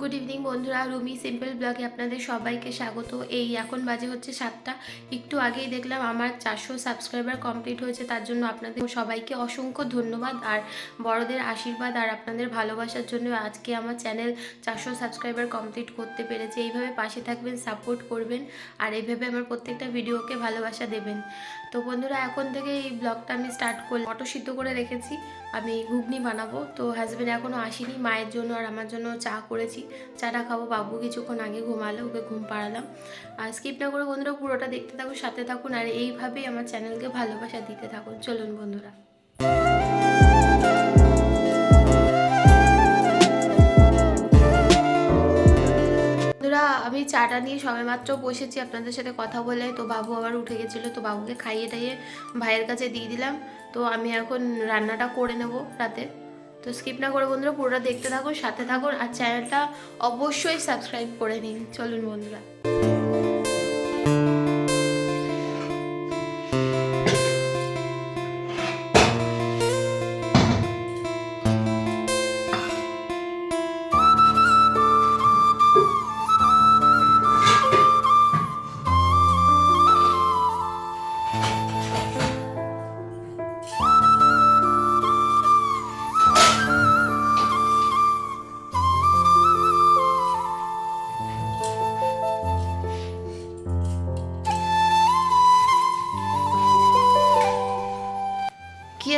Good evening বন্ধুরা। Rumi simple ব্লগে আপনাদের সবাইকে স্বাগত। এই এখন বাজে হচ্ছে সাতটা। একটু আগেই দেখলাম আমার চারশো সাবস্ক্রাইবার কমপ্লিট হয়েছে, তার জন্য আপনাদের সবাইকে অসংখ্য ধন্যবাদ আর বড়দের আশীর্বাদ আর আপনাদের ভালোবাসার জন্য আজকে আমার চ্যানেল চারশো সাবস্ক্রাইবার কমপ্লিট করতে পেরেছে। এইভাবে পাশে থাকবেন, সাপোর্ট করবেন আর এইভাবে আমার প্রত্যেকটা ভিডিওকে ভালোবাসা দেবেন। তো বন্ধুরা, এখন থেকে এই ব্লগটা আমি স্টার্ট করলাম অটো সিদ্ধ করে রেখেছি। আমি ঘুগনি বানাবো। তো হাজব্যান্ড এখনও আসেনি, মায়ের জন্য আর আমার জন্য চা করেছি। চাটা খাব, বাবু কিছুক্ষণ আগে ঘুমালো, ওকে ঘুম পাড়ালাম। আর স্কিপ না করে বন্ধুরা পুরোটা দেখতে থাকুন, সাথে থাকুন, আর এইভাবেই আমার চ্যানেলকে ভালোবাসা দিতে থাকুন। চলুন বন্ধুরা, আমি চাটা নিয়ে সবেমাত্র বসেছি, আপনাদের সাথে কথা বলে। তো বাবু আবার উঠে গেছিল, তো বাবুকে খাইয়ে টাইয়ে ভাইয়ের কাছে দিয়ে দিলাম। তো আমি এখন রান্নাটা করে নেব রাতে। তো স্কিপ না করে বন্ধুরা পুরোটা দেখতে থাকুন, সাথে থাকুন, আর চ্যানেলটা অবশ্যই সাবস্ক্রাইব করে নিন। চলুন বন্ধুরা।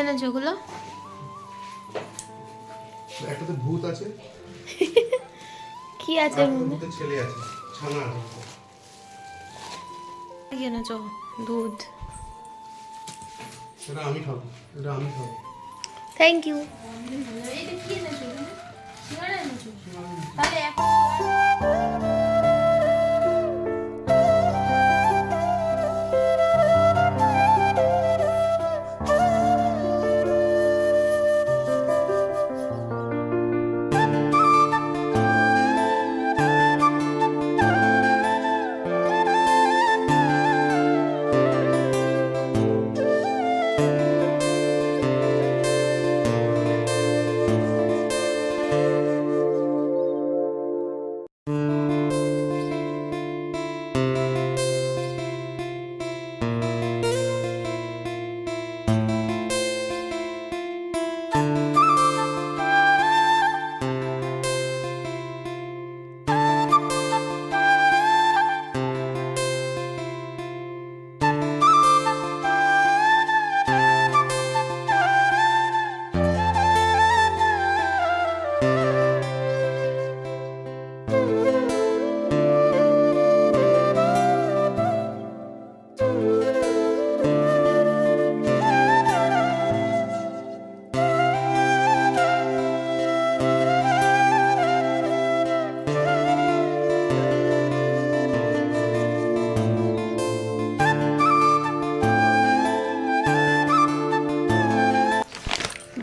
এনেছো ওগুলো একটাতে ভূত আছে। কি আছে মধ্যে ভূতের ছেলে আছে ছানা আছে। কি এনেছো দুধ। এটা আমি খাব এটা আমি খাব। থ্যাংক ইউ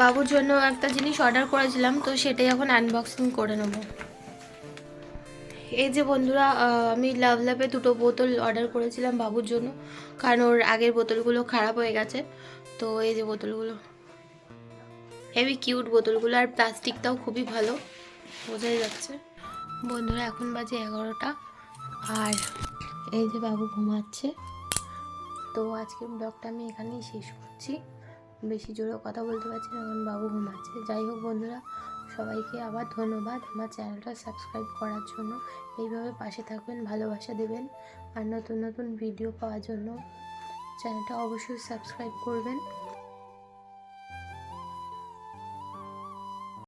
বাবুর জন্য একটা জিনিস অর্ডার করেছিলাম, তো সেটাই এখন আনবক্সিং করে নেব। এই যে বন্ধুরা আমি লাভ লাভে দুটো বোতল অর্ডার করেছিলাম বাবুর জন্য, কারণ ওর আগের বোতলগুলো খারাপ হয়ে গেছে। তো এই যে বোতলগুলো, হেভি কিউট বোতলগুলো, আর প্লাস্টিকটাও খুবই ভালো, বোঝাই যাচ্ছে। বন্ধুরা, এখন বাজে এগারোটা, আর এই যে বাবু ঘুমাচ্ছে। তো আজকের ব্লগটা আমি এখানেই শেষ করছি। বেশি জোরে কথা বলতে পারছি না, কারণ বাবু ঘুমাচ্ছে। যাই হোক বন্ধুরা, সবাইকে আবার ধন্যবাদ আমার চ্যানেলটা সাবস্ক্রাইব করার জন্য। এইভাবে পাশে থাকবেন, ভালোবাসা দেবেন। আর নতুন নতুন ভিডিও পাওয়ার জন্য চ্যানেলটা অবশ্যই সাবস্ক্রাইব করবেন।